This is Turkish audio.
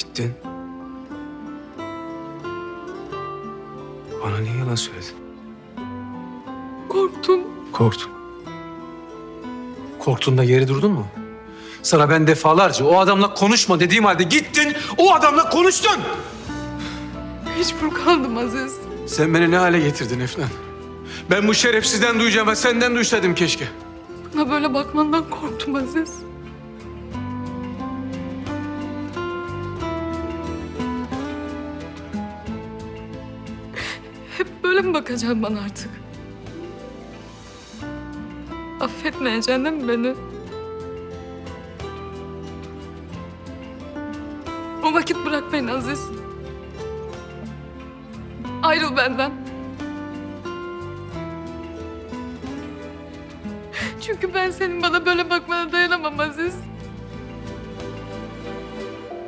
Gittin. Bana niye yalan söyledin? Korktum. Korktun. Korktun da geri durdun mu? Sana ben defalarca o adamla konuşma dediğim halde gittin, o adamla konuştun. Mecbur kaldım Aziz. Sen beni ne hale getirdin Efnan? Ben bu şerefsizden duyacağım ve senden duysaydım keşke. Bana böyle bakmandan korktum Aziz. Hep böyle mi bakacaksın bana artık? Affetmeyeceksin değil mi beni? O vakit bırak beni Aziz. Ayrıl benden. Çünkü ben senin bana böyle bakmana dayanamam Aziz.